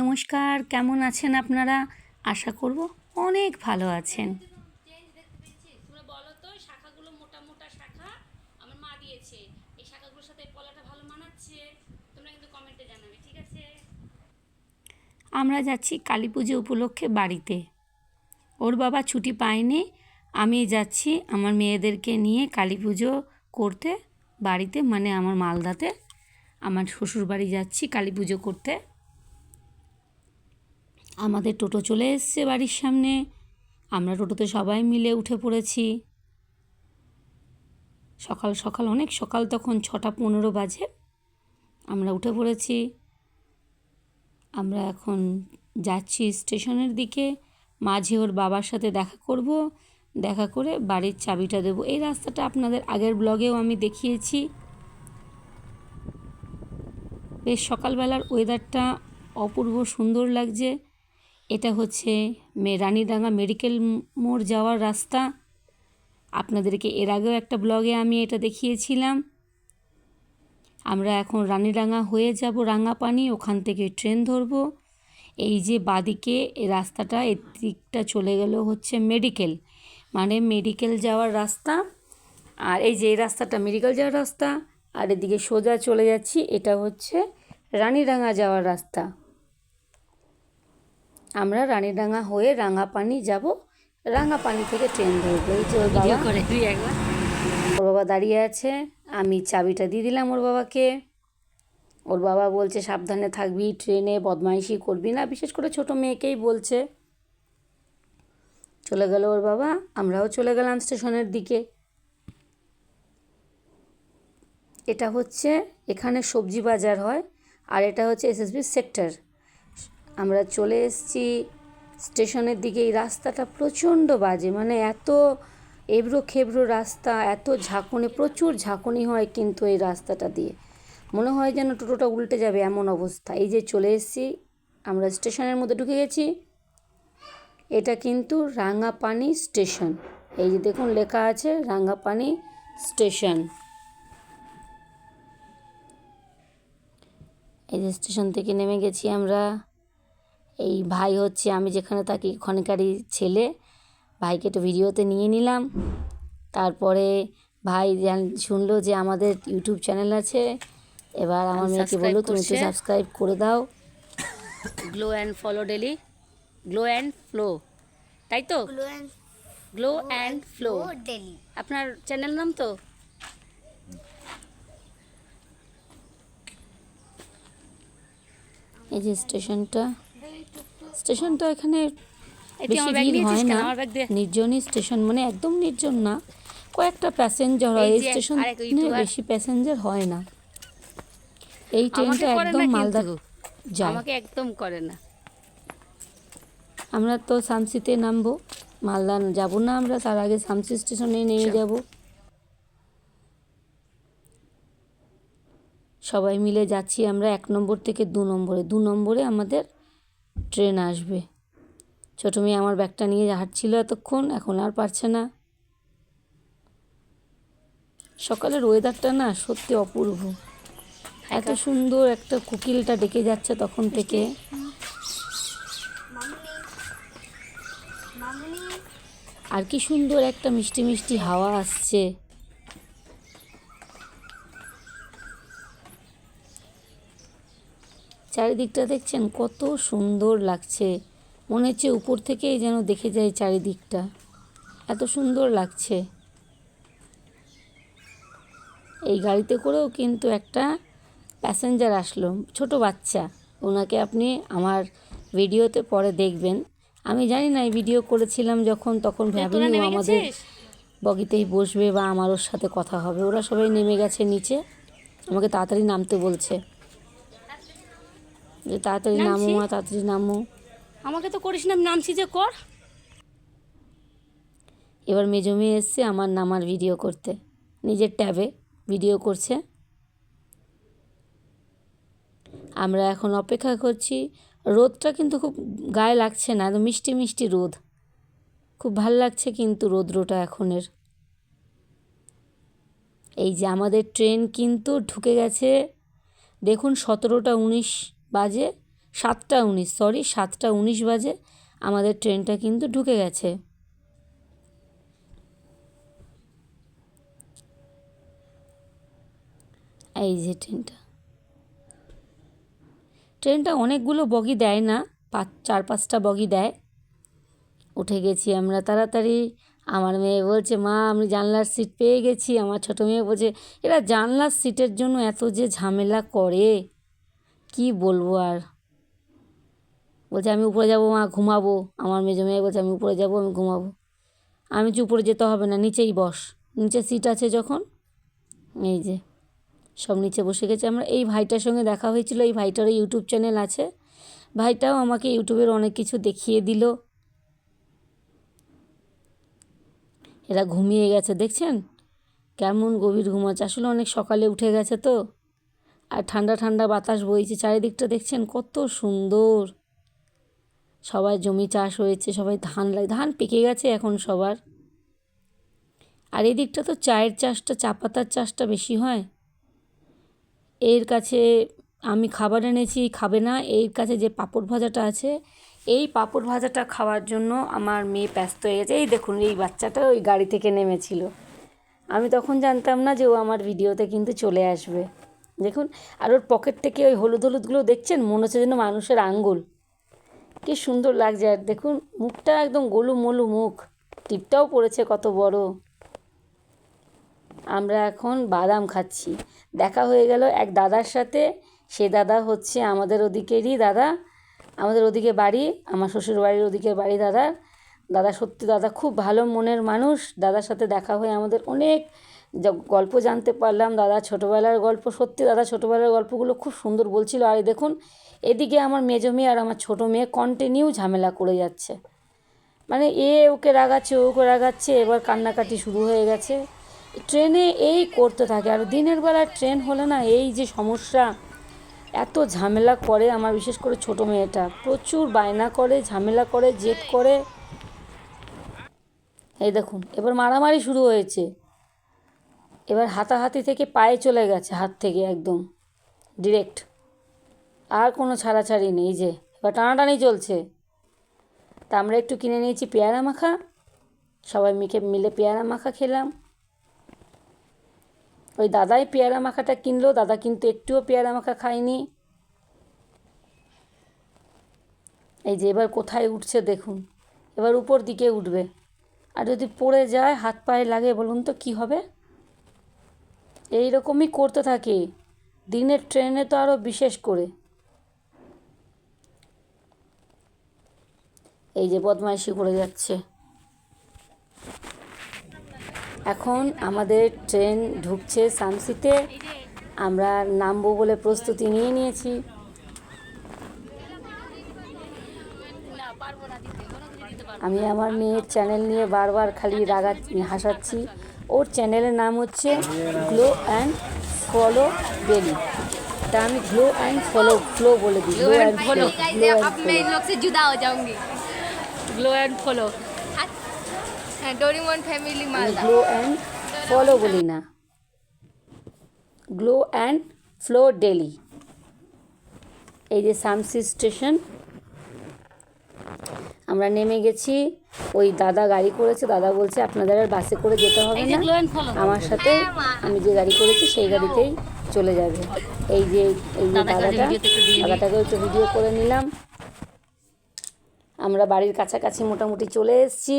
নমস্কার কেমন আছেন আপনারা? আশা করব অনেক ভালো আছেন। আমার যাচ্ছি কালী পুজো উপলক্ষে বাড়িতে। ওর বাবা ছুটি পায়নি আমি যাচ্ছি আমার মেয়েদেরকে নিয়ে কালী পুজো করতে বাড়িতে মানে আমার মালদাতে। আমার শ্বশুর বাড়ি যাচ্ছি কালী পুজো করতে। আমাদের টোটো চলে এসছে বাড়ির সামনে। আমরা টোটোতে সবাই মিলে উঠে পড়েছি। সকাল সকাল, অনেক সকাল তখন ছটা পনেরো বাজে। আমরা উঠে পড়েছি। আমরা এখন যাচ্ছি স্টেশনের দিকে। মাঝে ওর বাবার সাথে দেখা করব। দেখা করে বাড়ির চাবিটা দেবো। এই রাস্তাটা আপনাদের আগের ব্লগেও আমি দেখিয়েছি। বেশ সকালবেলার ওয়েদারটা অপূর্ব সুন্দর লাগছে। এটা হচ্ছে মে, রানীডাঙ্গা মেডিকেল মোড় যাওয়ার রাস্তা। আপনাদেরকে এর আগেও একটা ব্লগে আমি এটা দেখিয়েছিলাম। আমরা এখন রানীডাঙ্গা হয়ে যাব রাঙাপানি, ওখান থেকে ট্রেন ধরবো। এই যে বাদিকে এই রাস্তাটা, এর দিকটা চলে গেল হচ্ছে মেডিকেল। মানে মেডিকেল যাওয়ার রাস্তা, আর এই যে এই রাস্তাটা মেডিকেল যাওয়ার রাস্তা, আর এদিকে সোজা চলে যাচ্ছি, এটা হচ্ছে রানীডাঙ্গা যাওয়ার রাস্তা। আমরা রানীডাঙ্গা হয়ে রাঙাপানি যাব। রাঙাপানি থেকে ট্রেন ধরবো। এই যে ওর বাবা। ওর বাবা দাঁড়িয়ে আছে। আমি চাবিটা দিয়ে দিলাম ওর বাবাকে। ওর বাবা বলছে সাবধানে থাকবি ট্রেনে বদমাইশি করবি না। বিশেষ করে ছোট মেয়েকেই বলছে। চলে গেল ওর বাবা। আমরাও চলে গেলাম স্টেশনের দিকে। এটা হচ্ছে এখানে সবজি বাজার হয়। আর এটা হচ্ছে এসএসবি সেক্টর। আমরা চলে এসেছি স্টেশনের দিকে। এই রাস্তাটা প্রচণ্ড বাজে মানে এত এবড়ো খেবড়ো রাস্তা, এত ঝাঁকুনি, প্রচুর ঝাঁকুনি হয় কিন্তু এই রাস্তাটা দিয়ে। মনে হয় যেন টোটোটা উল্টে যাবে এমন অবস্থা। এই যে চলে এসেছি, আমরা স্টেশনের মধ্যে ঢুকে গেছি। এটা কিন্তু রাঙাপানি স্টেশন। এই যে দেখুন, লেখা আছে রাঙাপানি স্টেশন। এই যে স্টেশন থেকে নেমে গেছি আমরা। এই ভাই হচ্ছে আমি যেখানে থাকি ওখানকারই ছেলে। ভাইকে একটু ভিডিওতে নিয়ে নিলাম। তারপরে ভাই জান- শুনলো যে আমাদের ইউটিউব চ্যানেল আছে এবার আমার মেয়েকে বলল তুমি তো সাবস্ক্রাইব করে দাও। Glow and follow daily glow and flow তাই তো? Glow and glow and flow flow daily আপনার চ্যানেল নাম তো? এই যে স্টেশনটা স্টেশনটা এখানে বেশি ভিড় হয় না। নির্জনই স্টেশন মানে একদম নির্জন না। কয়েকটা প্যাসেঞ্জার হয়। এই স্টেশনে বেশি প্যাসেঞ্জার হয় না। এই ট্রেনটা একদম মালদা যায়। আমাকে একদম করে না। আমরা তো শামসিতে নামবো। মালদা যাব না আমরা তার আগে শামসি স্টেশনে নেমে যাব। সবাই মিলে যাচ্ছি আমরা এক নম্বর থেকে দু নম্বরে। দু নম্বরে আমাদের ট্রেন আসবে। ছোটো মেয়ে আমার ব্যাগটা নিয়ে হাঁটছিল এতক্ষণ এখন আর পারছে না। সকালের ওয়েদারটা না সত্যি অপূর্ব। এত সুন্দর একটা কুকিলটা ডেকে যাচ্ছে তখন থেকে। আর কি সুন্দর একটা মিষ্টি মিষ্টি হাওয়া আসছে। চারিদিকটা দেখছেন কত সুন্দর লাগছে। মনে হচ্ছে উপর থেকেই যেন দেখে যায় চারিদিকটা। এত সুন্দর লাগছে। এই গাড়িতে করেও কিন্তু একটা প্যাসেঞ্জার আসলো ছোট বাচ্চা। ওনাকে আপনি আমার ভিডিওতে পরে দেখবেন। আমি জানি না এই ভিডিও করেছিলাম যখন তখন ভাবিনি আমাদের বগিতেই বসবে বা আমার ওর সাথে কথা হবে। ওরা সবাই নেমে গেছে নিচে। আমাকে তাড়াতাড়ি নামতে বলছে। যে তাড়াতাড়ি নামো? মা তাড়াতাড়ি নামো। আমাকে তো করিস না নামছি যে কর। এবার মেজো মেয়ে এসছে আমার নামার ভিডিও করতে। নিজের ট্যাবে ভিডিও করছে। আমরা এখন অপেক্ষা করছি। রোদটা কিন্তু খুব গায়ে লাগছে না একদম মিষ্টি মিষ্টি রোদ। খুব ভালো লাগছে কিন্তু রৌদ্রটা এখনের। এই যে আমাদের ট্রেন কিন্তু ঢুকে গেছে। দেখুন সতেরোটা উনিশ। বাজে সাতটা উনিশ সরি সাতটা উনিশ বাজে। আমাদের ট্রেনটা কিন্তু ঢুকে গেছে। এই যে ট্রেনটা। ট্রেনটা অনেকগুলো বগি দেয় না, পাঁচ, চার, পাঁচটা বগি দেয়। উঠে গেছি আমরা তাড়াতাড়ি। আমার মেয়ে বলছে, মা, আমি জানলার সিট পেয়ে গেছি। আমার ছোটো মেয়ে বলছে, এরা জানলার সিটের জন্য এত যে ঝামেলা করে। কি বলব আর? বলছে, আমি উপরে যাব মা, ঘুমাবো। আমার মেজো মেয়ে বলছে, আমি উপরে যাব, আমি ঘুমাবো। আমি বলছি উপরে যেতে হবে না, নিচেই বস। নিচে সিট আছে যখন, এই যে, সব নিচে বসে গেছে। আমরা এই ভাইটার সঙ্গে দেখা হয়েছিল, এই ভাইটারও ইউটিউব চ্যানেল আছে। ভাইটাও আমাকে ইউটিউবের অনেক কিছু দেখিয়ে দিল। এরা ঘুমিয়ে গেছে, দেখছেন? কেমন গভীর ঘুমাচ্ছে। আসলে অনেক সকালে উঠে গেছে তো। আর ঠান্ডা ঠান্ডা বাতাস বইছে, চারিদিকটা দেখছেন কত সুন্দর। সবাই জমি চাষ হয়েছে, সবাই ধান লাগে ধান পেকে গেছে এখন সবার। আর এদিকটা তো চায়ের চাষটা, চা পাতার চাষটা বেশি হয়। এর কাছে আমি খাবার এনেছি, খাবে না। এর কাছে যে পাঁপড় ভাজাটা আছে, এই পাঁপড় ভাজাটা খাওয়ার জন্য আমার মেয়ে ব্যস্ত হয়ে গেছে। এই দেখুন, এই বাচ্চাটা ওই গাড়ি থেকে নেমেছিল। আমি তখন জানতাম না যে ও আমার ভিডিওতে কিন্তু চলে আসবে। দেখুন, আর ওর পকেট থেকে ওই হলুদ হলুদগুলো দেখছেন? মনে হচ্ছে যেন মানুষের আঙ্গুল। কি সুন্দর লাগছে। আর দেখুন, মুখটা একদম গোলু মোলু মুখ। টিপটাও পড়েছে কত বড়। আমরা এখন বাদাম খাচ্ছি। দেখা হয়ে গেল এক দাদার সাথে। সে দাদা হচ্ছে আমাদের ওদিকেরই দাদা। আমাদের ওদিকে বাড়ি, আমার শ্বশুর বাড়ির ওদিকে বাড়ি দাদা। দাদা সত্যি দাদা খুব ভালো মনের মানুষ। দাদার সাথে দেখা হয়ে আমাদের অনেক গল্প জানতে পারলাম, দাদা ছোটোবেলার গল্প, সত্যি দাদা ছোটোবেলার গল্পগুলো খুব সুন্দর বলছিল। আর দেখুন, এদিকে আমার মেজো মেয়ে আর আমার ছোটো মেয়ে কন্টিনিউ ঝামেলা করে যাচ্ছে। মানে এ ওকে রাগাচ্ছে ওকে রাগাচ্ছে, এবার কান্নাকাটি শুরু হয়ে গেছে। ট্রেনে এই করতে থাকে, আর দিনের বেলা ট্রেন হলে না এই যে সমস্যা, এত ঝামেলা করে আমার বিশেষ করে ছোট মেয়েটা। প্রচুর বায়না করে, ঝামেলা করে, জেদ করে। এই দেখুন, এবার মারামারি শুরু হয়েছে। এবার হাতাহাতি থেকে পায়ে চলে গেছে হাত থেকে একদম ডিরেক্ট আর কোনো ছাড়াছাড়ি নেই যে, এবার টানাটানি চলছে। তা আমরা একটু কিনে নিয়েছি পেয়ারা মাখা, সবাই মিকে মিলে পেয়ারা মাখা খেলাম। ওই দাদাই পেয়ারা মাখাটা কিনলো, দাদা কিন্তু একটুও পেয়ারা মাখা খায়নি। এই যে এবার কোথায় উঠছে দেখুন, এবার উপর দিকে উঠবে। আর যদি পড়ে যায়, হাত পায়ে লাগে, বলুন তো কি হবে? এই রকমই করতে থাকে। দিনের ট্রেনে তো আরও বিশেষ করে। এই যে বদমাইশি করে যাচ্ছে। এখন আমাদের ট্রেন ঢুকছে সামসিতে আমরা নামবো বলে প্রস্তুতি নিয়ে নিয়েছি। আমি আমার মেয়ের চ্যানেল নিয়ে বারবার খালি রাগা হাসাচ্ছি। ওর চ্যানেলের নাম হচ্ছে গ্লো অ্যান্ড ফলো বেলি তা আমি গ্লো অ্যান্ড ফলো ফ্লো বলে দিই glow and follow glow and अब मैं इन लोग से जुदा हो जाऊंगी glow and follow Doraemon family আমি मालदा গ্লো অ্যান্ড ফলো বলি না গ্লো অ্যান্ড ফ্লো ডেলি এই যে সামসি স্টেশন আমরা নেমে গেছি ওই দাদা গাড়ি করেছে দাদা বলছে আপনাদের আর বাসে করে যেতে হবে না। আমার সাথে আমি যে গাড়ি করেছি সেই গাড়িতেই চলে যাবে। এই যে এই যে দাদাটা ভিডিওতে একটু দাদাটাকে একটু ভিডিও করে নিলাম। আমরা বাড়ির কাছাকাছি মোটামুটি চলে এসেছি।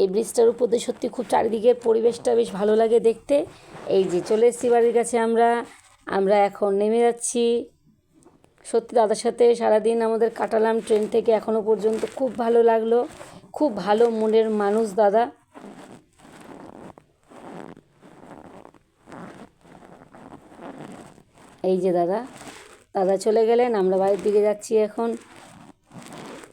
এই ব্রিজটার উপর দিয়ে সত্যি খুব চারিদিকের পরিবেশটা বেশ ভালো লাগে দেখতে। এই যে চলে এসেছি বাড়ির কাছে আমরা। আমরা এখন নেমে যাচ্ছি। সত্যি দাদার সাথে সারাদিন আমাদের কাটালাম ট্রেন থেকে এখনও পর্যন্ত। খুব ভালো লাগল। খুব ভালো মনের মানুষ দাদা। এই যে দাদা দাদা চলে গেলেন, আমরা বাড়ির দিকে যাচ্ছি এখন।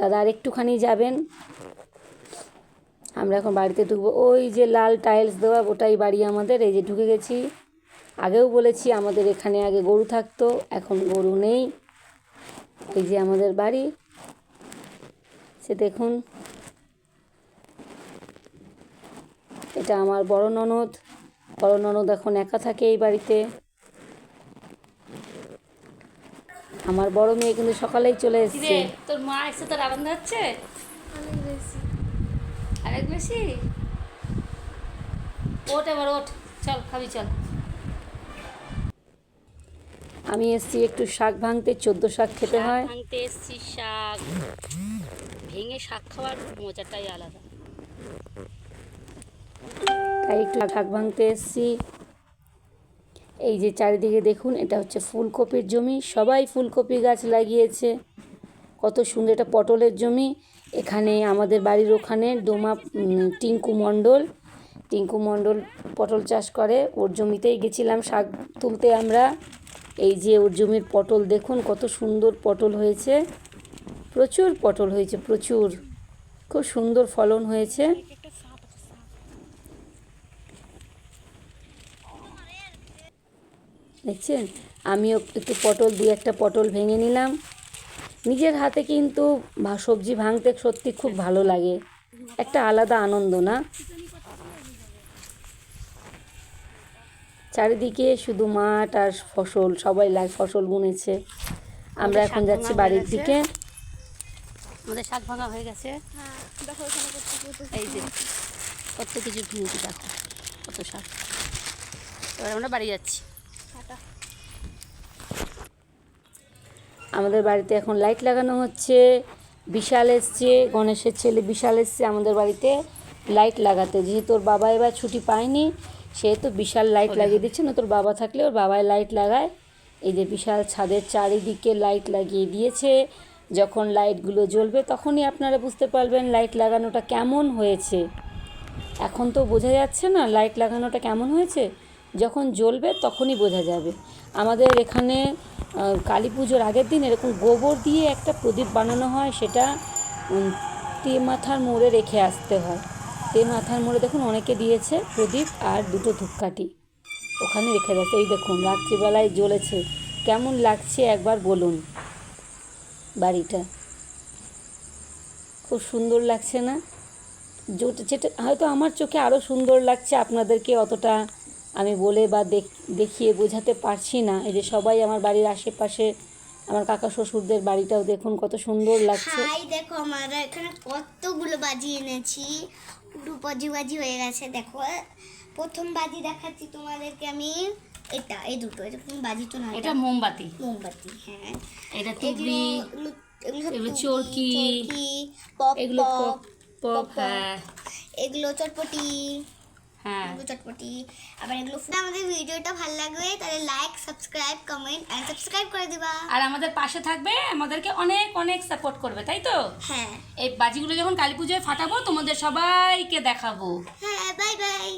দাদা আর একটুখানি যাবেন। আমরা এখন বাড়িতে ঢুকবো। ওই যে লাল টাইলস দেওয়া, ওটাই বাড়ি আমাদের। এই যে ঢুকে গেছি। আগেও বলেছি আমাদের এখানে আগে গরু থাকতো, এখন গরু নেই। এই যে আমাদের বাড়ি সে দেখুন। এটা আমার বড় ননদ। বড় ননদ এখন একা থাকে এই বাড়িতে। আমার বড় মেয়ে কিন্তু সকালেই চলে এসছে। তোর মা এসে তোর আনন্দ হচ্ছে অনেক বেশি? ওঠ এবার ওঠ। চল খাবি চল। আমি এসছি একটু শাক ভাঙতে চোদ্দ শাক খেতে হয়। ভাঙতে এসছি শাক ভেঙে শাক খাওয়ার মজাটাই আলাদা। তাই একটু শাক ভাঙতে এসছি। এই যে চারিদিকে দেখুন এটা হচ্ছে ফুলকপির জমি। সবাই ফুলকপি গাছ লাগিয়েছে। কত সুন্দর এটা পটলের জমি। এখানে আমাদের বাড়ির ওখানে ডোমা টিঙ্কু মণ্ডল। টিঙ্কু মণ্ডল পটল চাষ করে। ওর জমিতেই গেছিলাম শাক তুলতে আমরা। এই যে ওর জমির পটল, দেখুন কত সুন্দর পটল হয়েছে। প্রচুর পটল হয়েছে, প্রচুর। খুব সুন্দর ফলন হয়েছে। দেখছেন? আমিও একটু পটল দিয়ে একটা পটল ভেঙে নিলাম। নিজের হাতে কিন্তু সবজি ভাঙতে সত্যি খুব ভালো লাগে। একটা আলাদা আনন্দ না? চারিদিকে শুধু মাঠ আর ফসল সবাই লাগ ফসল বুনেছে। আমরা এখন যাচ্ছি বাড়ির দিকে। আমাদের শাক ভাঙা হয়ে গেছে। এই যে কত কিছু দেখো কত শাক। এবার আমরা বাড়ি যাচ্ছি। আমাদের বাড়িতে এখন লাইট লাগানো হচ্ছে বিশাল এসছে গণেশের ছেলে বিশাল এসছে আমাদের বাড়িতে লাইট লাগাতে। যেহেতু ওর বাবা এবার ছুটি পায়নি সেহেতু বিশাল লাইট লাগিয়ে দিচ্ছে না তোর বাবা থাকলে ওর বাবাই লাইট লাগায়। এই যে বিশাল ছাদের চারিদিকে লাইট লাগিয়ে দিয়েছে যখন লাইটগুলো জ্বলবে তখনই আপনারা বুঝতে পারবেন লাইট লাগানোটা কেমন হয়েছে। এখন তো বোঝা যাচ্ছে না লাইট লাগানোটা কেমন হয়েছে। যখন জ্বলবে তখনই বোঝা যাবে। আমাদের এখানে কালী পুজোর আগের দিন এরকম গোবর দিয়ে একটা প্রদীপ বানানো হয় সেটা তে মাথার মোড়ে রেখে আসতে হয়। তে মাথার মোড়ে দেখুন অনেকে দিয়েছে প্রদীপ আর দুটো ধূপকাঠি। ওখানে রেখে যাচ্ছে এই দেখুন, রাত্রিবেলায় জ্বলেছে। কেমন লাগছে একবার বলুন বাড়িটা। খুব সুন্দর লাগছে না? যেটা হয়তো আমার চোখে আরও সুন্দর লাগছে, আপনাদেরকে অতটা আমি বলে বা দেখ- দেখিয়ে বোঝাতে পারছি না। এই যে সবাই আমার বাড়ির আশেপাশে, আমার কাকা শ্বশুরদের বাড়িটাও দেখুন কত সুন্দর লাগছে। দেখো আমরা এখানে কতগুলো বাজি এনেছি। ডুপাজি বাজি হয়ে গেছে। দেখো প্রথম বাজি দেখাচ্ছি তোমাদেরকে আমি। এটা এই দুটো এটা কোন বাজি তো না এটা মোমবাতি। মোমবাতি হ্যাঁ। এটা তুবড়ি এগুলো চরকি, পপ এগুলো পপ, পপ পপ পপ, হ্যাঁ। এগুলো চটপটি। হ্যাঁ। চটপটি আবার এগুলো আমাদের ভিডিওটা ভালো লাগবে তাহলে like subscribe comment and subscribe করে দিবা। আর আমাদের পাশে থাকবে আমাদেরকে অনেক অনেক সাপোর্ট করবে তাই তো? হ্যাঁ। এই বাজিগুলো যখন কালী পুজোয় ফাটাবো তোমাদের সবাইকে দেখাবো। হ্যাঁ বাই বাই